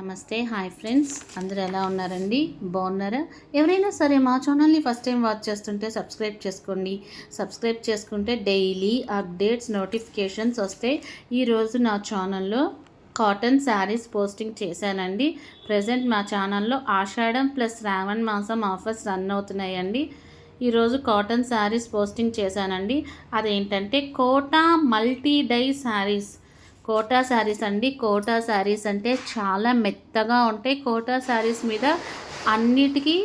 నమస్తే hi friends. అందరూ ఎలా ఉన్నారండి? బాగున్నారా? ఎవరైనా సరే మా ఛానల్ని ఫస్ట్ టైం వాచ్ చేస్తుంటే సబ్స్క్రైబ్ చేసుకోండి. సబ్స్క్రైబ్ చేసుకుంటే డైలీ అప్డేట్స్ నోటిఫికేషన్స్ వస్తే ఈరోజు నా ఛానల్లో కాటన్ శారీస్ పోస్టింగ్ చేశానండి. ప్రజెంట్ మా ఛానల్లో ఆషాఢం ప్లస్ శ్రావణ్ మాసం ఆఫర్స్ రన్ అవుతున్నాయండి. ఈరోజు కాటన్ శారీస్ పోస్టింగ్ చేశానండి. అదేంటంటే కోటా మల్టీ డై శారీస్. కోటా శారీస్ అండి. కోటా శారీస్ అంటే చాలా మెత్తగా ఉంటాయి. కోటా శారీస్ మీద అన్నిటికీ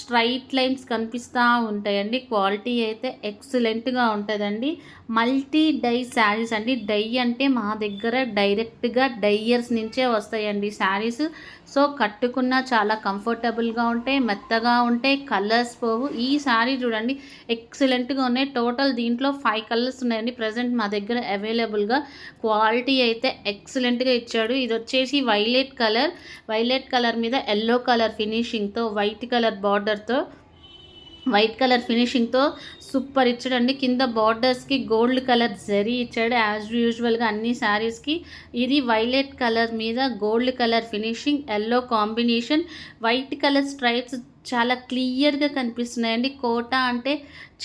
స్ట్రైట్ లైన్స్ కనిపిస్తూ ఉంటాయండి. క్వాలిటీ అయితే ఎక్సలెంట్గా ఉంటుందండి. మల్టీ డై శారీస్ అండి. డై అంటే మా దగ్గర డైరెక్ట్గా డైయర్స్ నుంచే వస్తాయండి శారీస్. సో కట్టుకున్న చాలా కంఫర్టబుల్గా ఉంటాయి మెత్తగా ఉంటాయి కలర్స్ పోవు. ఈ శారీ చూడండి ఎక్సలెంట్గా ఉన్నాయి. టోటల్ దీంట్లో ఫైవ్ కలర్స్ ఉన్నాయండి. ప్రజెంట్ మా దగ్గర అవైలబుల్గా. క్వాలిటీ అయితే ఎక్సలెంట్గా ఇచ్చాడు. ఇది వచ్చేసి వైలెట్ కలర్. వైలెట్ కలర్ మీద ఎల్లో కలర్ ఫినిషింగ్తో వైట్ కలర్ బార్డర్తో వైట్ కలర్ ఫినిషింగ్తో సూపర్ ఇచ్చాడండి. కింద బార్డర్స్కి గోల్డ్ కలర్ జరీ ఇచ్చాడు. యాజ్ యూజువల్గా అన్ని శారీస్కి ఇది వైలెట్ కలర్ మీద gold colour finishing yellow combination white colour stripes చాలా క్లియర్గా కనిపిస్తున్నాయండి. కోట అంటే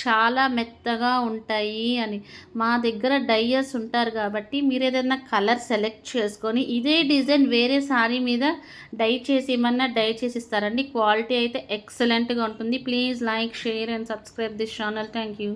చాలా మెత్తగా ఉంటాయి అని. మా దగ్గర డయ్యర్స్ ఉంటారు కాబట్టి మీరు ఏదైనా కలర్ సెలెక్ట్ చేసుకొని ఇదే డిజైన్ వేరే శారీ మీద డై చేసి ఏమన్నా డై చేసి ఇస్తారండి క్వాలిటీ అయితే ఎక్సలెంట్గా ఉంటుంది. Please like share and subscribe this channel. Thank you.